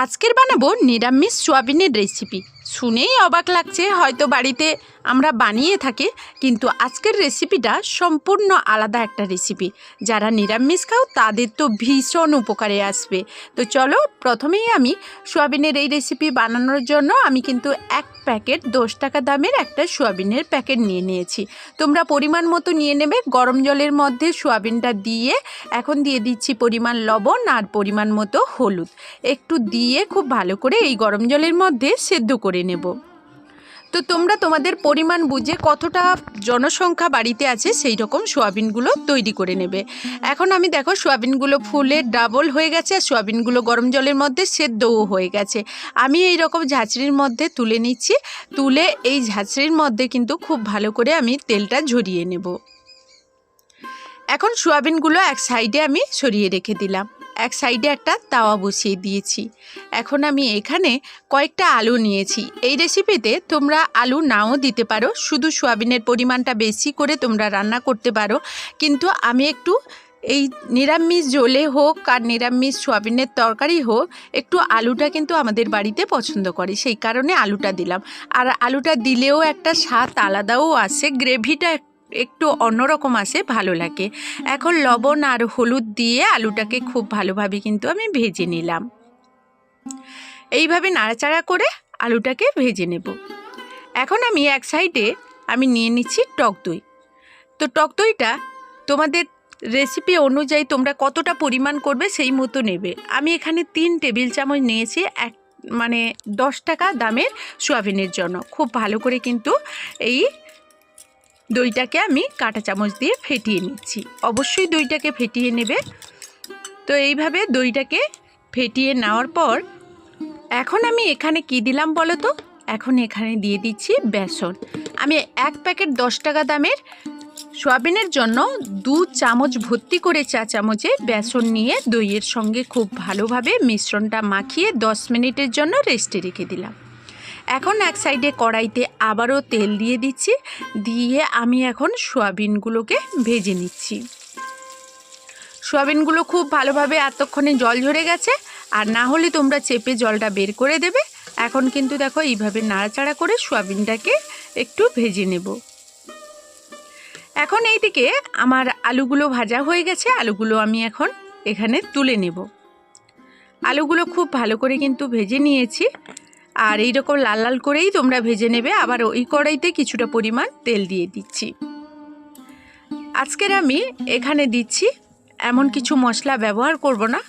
আজকের বানাবো নিরামিষ সোয়াবিনের রেসিপি শুনেই অবাক লাগছে, হয়তো বাড়িতে আমরা বানিয়ে থাকি, কিন্তু আজকের রেসিপিটা সম্পূর্ণ আলাদা একটা রেসিপি যারা নিরামিষ খাও, তাদের তো ভীষণ উপকারে আসবে। তো চলো, প্রথমেই আমি সোয়াবিনের এই রেসিপি বানানোর জন্য আমি কিন্তু এক প্যাকেট দশ টাকা দামের একটা সোয়াবিনের প্যাকেট নিয়ে নিয়েছি। তোমরা পরিমাণ মতো নিয়ে নেবে, গরম জলের মধ্যে সোয়াবিনটা দিয়ে এখন দিয়ে দিচ্ছি পরিমাণ লবণ আর পরিমাণ মতো হলুদ। একটু দিয়ে খুব ভালো করে এই গরম জলের মধ্যে সেদ্ধ করে নেব। তো তোমরা তোমাদের পরিমাণ বুঝে কতটা জনসংখ্যা বাড়িতে আছে সেই রকম সোয়াবিনগুলো তৈরি করে নেবে। এখন আমি দেখো সোয়াবিনগুলো ফুলে ডাবল হয়ে গেছে আর সোয়াবিনগুলো গরম জলের মধ্যে সেদ্ধও হয়ে গেছে। আমি এই রকম ঝাঁচড়ির মধ্যে তুলে নিচ্ছি। তুলে এই ঝাঁচড়ির মধ্যে কিন্তু খুব ভালো করে আমি তেলটা ঝরিয়ে নেব। এখন সোয়াবিনগুলো এক সাইডে আমি সরিয়ে রেখে দিলাম। এক সাইডে একটা তাওয়া বসিয়ে দিয়েছি। এখন আমি এখানে কয়েকটা আলু নিয়েছি। এই রেসিপিতে তোমরা আলু নাও দিতে পারো। শুধু সোয়াবিনের পরিমাণটা বেশি করে তোমরা রান্না করতে পারো। কিন্তু আমি একটু এই নিরামিষ জলে হোক আর নিরামিষ সোয়াবিনের তরকারি হোক, একটু আলুটা কিন্তু আমাদের বাড়িতে পছন্দ করে। সেই কারণে আলুটা দিলাম। আর আলুটা দিলেও একটা স্বাদ আলাদাও আসে। গ্রেভিটা একটু অন্যরকম আসে, ভালো লাগে। এখন লবণ আর হলুদ দিয়ে আলুটাকে খুব ভালোভাবে কিন্তু আমি ভেজে নিলাম। এইভাবে নাড়াচাড়া করে আলুটাকে ভেজে নেব। এখন আমি এক সাইডে আমি নিয়ে নিচ্ছি টক দই। তো টক দইটা তোমাদের রেসিপি অনুযায়ী তোমরা কতটা পরিমাণ করবে সেই মতো নেবে। আমি এখানে তিন টেবিল চামচ নিয়েছি, এক মানে দশ টাকা দামের সোয়াবিনের জন্য। খুব ভালো করে কিন্তু এই দইটাকে আমি কাঁটা চামচ দিয়ে ফেটিয়ে নিচ্ছি। অবশ্যই দইটাকে ফেটিয়ে নেবে। তো এইভাবে দইটাকে ফেটিয়ে নেওয়ার পর এখন আমি এখানে কি দিলাম বলো তো? এখন এখানে দিয়ে দিচ্ছি বেসন। আমি এক প্যাকেট দশ টাকা দামের সোয়াবিনের জন্য দু চামচ ভর্তি করে চা চামচে বেসন নিয়ে দইয়ের সঙ্গে খুব ভালোভাবে মিশ্রণটা মাখিয়ে দশ মিনিটের জন্য রেস্টে রেখে দিলাম। এখন এক সাইডে কড়াইতে আবারও তেল দিয়ে দিচ্ছি, দিয়ে আমি এখন সোয়াবিনগুলোকে ভেজে নিচ্ছি। সোয়াবিনগুলো খুব ভালোভাবে এতক্ষণে জল ঝরে গেছে, আর না হলে তোমরা চেপে জলটা বের করে দেবে। এখন কিন্তু দেখো এইভাবে নাড়াচাড়া করে সোয়াবিনটাকে একটু ভেজে নেব। এখন এইদিকে আমার আলুগুলো ভাজা হয়ে গেছে, আলুগুলো আমি এখন এখানে তুলে নেব। আলুগুলো খুব ভালো করে কিন্তু ভেজে নিয়েছি। আর এই রকম লাল লাল করেই তোমরা ভেজে নেবে। আবার ওই কড়াইতে কিছুটা পরিমাণ তেল দিয়ে দিচ্ছি। আজকের আমি এখানে দিচ্ছি এমন কিছু মশলা ব্যবহার করব না।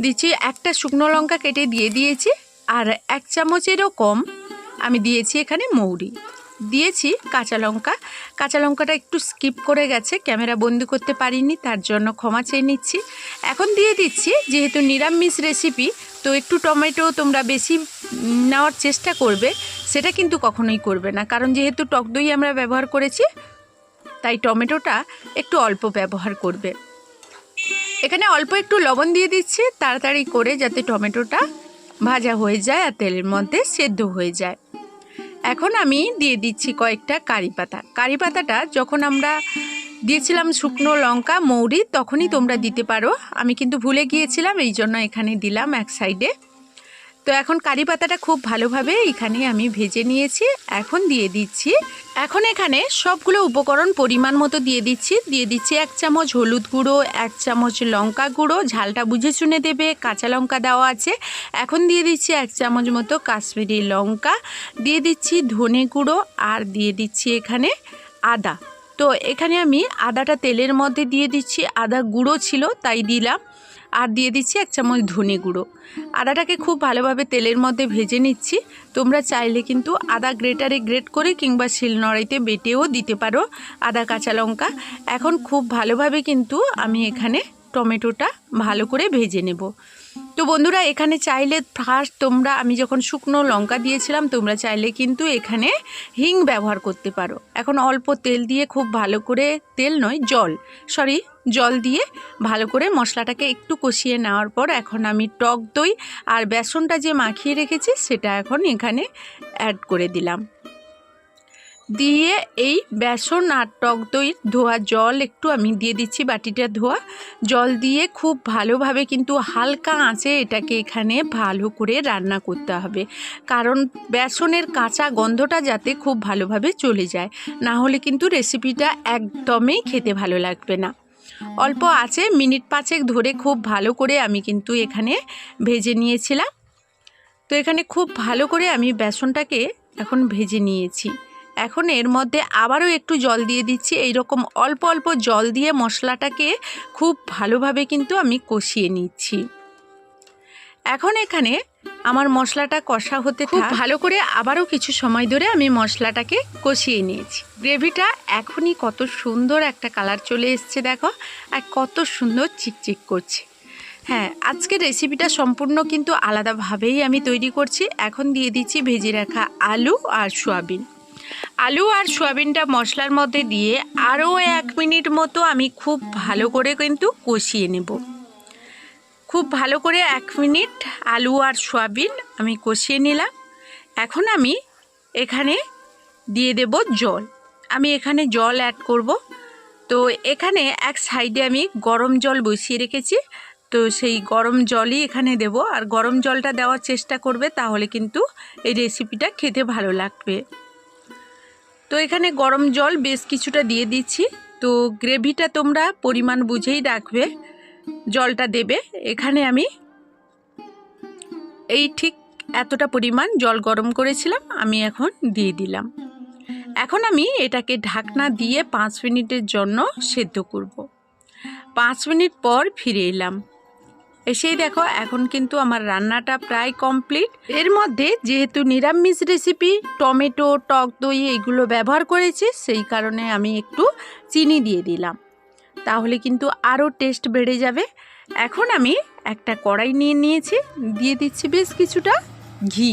দিচ্ছি একটা শুকনো লঙ্কা কেটে দিয়ে দিয়েছি। আর এক চামচেরও কম আমি দিয়েছি এখানে মৌরি। দিয়েছি কাঁচা লঙ্কা। কাঁচা লঙ্কাটা একটু স্কিপ করে গেছে, ক্যামেরা বন্দি করতে পারিনি, তার জন্য ক্ষমা চেয়ে নিচ্ছি। এখন দিয়ে দিচ্ছি, যেহেতু নিরামিষ রেসিপি তো একটু টমেটো তোমরা বেশি নেওয়ার চেষ্টা করবে, সেটা কিন্তু কখনোই করবে না। কারণ যেহেতু টক দই আমরা ব্যবহার করেছি, তাই টমেটোটা একটু অল্প ব্যবহার করবে। এখানে অল্প একটু লবণ দিয়ে দিচ্ছি, তাড়াতাড়ি করে যাতে টমেটোটা ভাজা হয়ে যায় আর তেলের মধ্যে সেদ্ধ হয়ে যায়। এখন আমি দিয়ে দিচ্ছি কয়েকটা কারি পাতা। কারি পাতাটা যখন আমরা দিয়েছিলাম শুকনো লঙ্কা, মৌরি, তখনই তোমরা দিতে পারো। আমি কিন্তু ভুলে গিয়েছিলাম এই জন্য এখানে দিলাম এক সাইডে। তো এখন কারি পাতাটা খুব ভালোভাবে এখানে আমি ভেজে নিয়েছি, এখন দিয়ে দিচ্ছি। এখন এখানে সবগুলো উপকরণ পরিমাণ মতো দিয়ে দিচ্ছি। দিয়ে দিচ্ছি এক চামচ হলুদ গুঁড়ো, এক চামচ লঙ্কা গুঁড়ো, ঝালটা বুঝে শুনে দেবে, কাঁচা লঙ্কা দেওয়া আছে। এখন দিয়ে দিচ্ছি এক চামচ মতো কাশ্মীরি লঙ্কা। দিয়ে দিচ্ছি ধনে গুঁড়ো আর দিয়ে দিচ্ছি এখানে আদা। তো এখানে আমি আদাটা তেলের মধ্যে দিয়ে দিচ্ছি, আদা গুঁড়ো ছিল তাই দিলাম। আর দিয়ে দিচ্ছি এক চামচ ধনে গুঁড়ো। আদাটাকে খুব ভালোভাবে তেলের মধ্যে ভেজে নিচ্ছি। তোমরা চাইলে কিন্তু আদা গ্রেটারে গ্রেট করে কিংবা শিলনড়াইতে বেটেও দিতে পারো আদা, কাঁচা লঙ্কা। এখন খুব ভালোভাবে কিন্তু আমি এখানে টমেটোটা ভালো করে ভেজে নেব। তো বন্ধুরা, এখানে চাইলে ফার্স্ট তোমরা, আমি যখন শুকনো লঙ্কা দিয়েছিলাম, তোমরা চাইলে কিন্তু এখানে হিং ব্যবহার করতে পারো। এখন অল্প তেল দিয়ে খুব ভালো করে, তেল নয়, জল সরি জল দিয়ে ভালো করে মশলাটাকে একটু কষিয়ে নেওয়ার পর এখন আমি টক দই আর বেসনটা যে মাখিয়ে রেখেছি, সেটা এখন এখানে অ্যাড করে দিলাম। দিয়ে এই বেসন আর টক দই ধোয়া জল একটু আমি দিয়ে দিচ্ছি বাটিটা ধোয়া। জল দিয়ে খুব ভালোভাবে কিন্তু হালকা আঁচে এটাকে এখানে ভালো করে রান্না করতে হবে। কারণ বেসনের কাঁচা গন্ধটা যাতে খুব ভালোভাবে চলে যায়। না হলে কিন্তু রেসিপিটা একদমই খেতে ভালো লাগবে না। অল্প আছে মিনিট পাঁচেক ধরে খুব ভালো করে আমি কিন্তু এখানে ভেজে নিয়েছিলাম। তো এখানে খুব ভালো করে আমি বেসনটাকে এখন ভেজে নিয়েছি। এখন এর মধ্যে আবারও একটু জল দিয়ে দিচ্ছি। এই রকম অল্প অল্প জল দিয়ে মশলাটাকে খুব ভালোভাবে কিন্তু আমি কষিয়ে নিচ্ছি। এখন এখানে আমার মশলাটা কষা হতে খুব ভালো করে আবারও কিছু সময় ধরে আমি মশলাটাকে কষিয়ে নিয়েছি। গ্রেভিটা এখনই কত সুন্দর একটা কালার চলে এসছে দেখো আর কত সুন্দর চিকচিক করছে। হ্যাঁ আজকের রেসিপিটা সম্পূর্ণ কিন্তু আলাদাভাবেই আমি তৈরি করছি। এখন দিয়ে দিচ্ছি ভেজে রাখা আলু আর সোয়াবিন। আলু আর সোয়াবিনটা মশলার মধ্যে দিয়ে আরও এক মিনিট মতো আমি খুব ভালো করে কিন্তু কষিয়ে নেব। খুব ভালো করে এক মিনিট আলু আর সোয়াবিন আমি কষিয়ে নিলাম। এখন আমি এখানে দিয়ে দেব জল। আমি এখানে জল অ্যাড করব। তো এখানে এক সাইডে আমি গরম জল বসিয়ে রেখেছি। তো সেই গরম জলই এখানে দেব। আর গরম জলটা দেওয়ার চেষ্টা করবে তাহলে কিন্তু এই রেসিপিটা খেতে ভালো লাগবে। তো এখানে গরম জল বেশ কিছুটা দিয়ে দিচ্ছি। তো গ্রেভিটা তোমরা পরিমাণ বুঝেই রাখবে, জলটা দেবে। এখানে আমি এই ঠিক এতটা পরিমাণ জল গরম করেছিলাম, আমি এখন দিয়ে দিলাম। এখন আমি এটাকে ঢাকনা দিয়ে পাঁচ মিনিটের জন্য সেদ্ধ করব। পাঁচ মিনিট পর ফিরে এলাম। এসেই দেখো, এখন কিন্তু আমার রান্নাটা প্রায় কমপ্লিট এর মধ্যে যেহেতু নিরামিষ রেসিপি টমেটো, টক দই এগুলো ব্যবহার করেছি, সেই কারণে আমি একটু চিনি দিয়ে দিলাম। তাহলে কিন্তু আরও টেস্ট বেড়ে যাবে। এখন আমি একটা কড়াই নিয়ে নিয়েছি, দিয়ে দিচ্ছি বেশ কিছুটা ঘি।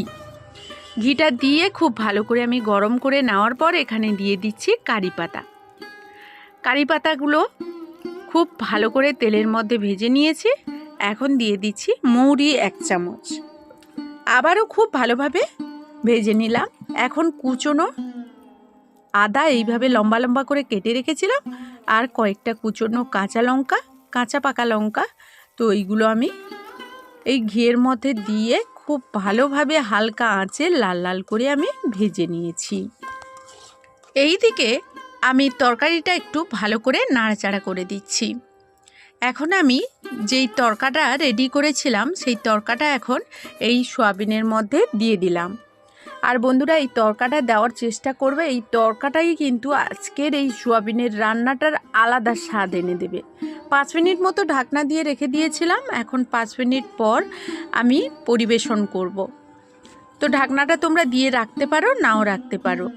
ঘিটা দিয়ে খুব ভালো করে আমি গরম করে নেওয়ার পর এখানে দিয়ে দিচ্ছি কারি পাতা। কারি পাতাগুলো খুব ভালো করে তেলের মধ্যে ভেজে নিয়েছি। এখন দিয়ে দিচ্ছি মৌরি এক চামচ। আবারও খুব ভালোভাবে ভেজে নিলাম। এখন কুচনো আদা এইভাবে লম্বা লম্বা করে কেটে রেখেছিলাম। আর কয়েকটা কুচনো কাঁচা লঙ্কা, কাঁচা পাকা লঙ্কা, তো এইগুলো আমি এই ঘিয়ের মধ্যে দিয়ে খুব ভালোভাবে হালকা আঁচে লাল লাল করে আমি ভেজে নিয়েছি। এই দিকে আমি তরকারিটা একটু ভালো করে নাড়াচাড়া করে দিচ্ছি। এখন আমি যেই তরকাটা রেডি করেছিলাম, সেই তরকাটা এখন এই সোয়াবিনের মধ্যে দিয়ে দিলাম। আর বন্ধুরা, এই তরকাটা দেওয়ার চেষ্টা করবে, এই তরকাটাই কিন্তু আজকের এই সোয়াবিনের রান্নাটার আলাদা স্বাদ এনে দেবে। পাঁচ মিনিট মতো ঢাকনা দিয়ে রেখে দিয়েছিলাম, এখন পাঁচ মিনিট পর আমি পরিবেশন করব। তো ঢাকনাটা তোমরা দিয়ে রাখতে পারো, নাও রাখতে পারো।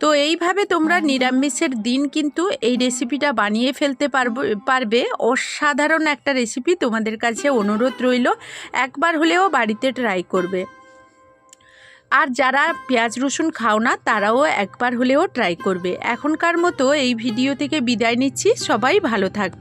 তো এইভাবে তোমরা নিরামিষের দিন কিন্তু এই রেসিপিটা বানিয়ে ফেলতে পারব পারবে। অসাধারণ একটা রেসিপি তোমাদের কাছে অনুরোধ রইল। একবার হলেও বাড়িতে ট্রাই করবে। আর যারা পেঁয়াজ রসুন খাও না তারাও একবার হলেও ট্রাই করবে। এখনকার মতো এই ভিডিও থেকে বিদায় নিচ্ছি। সবাই ভালো থাকবে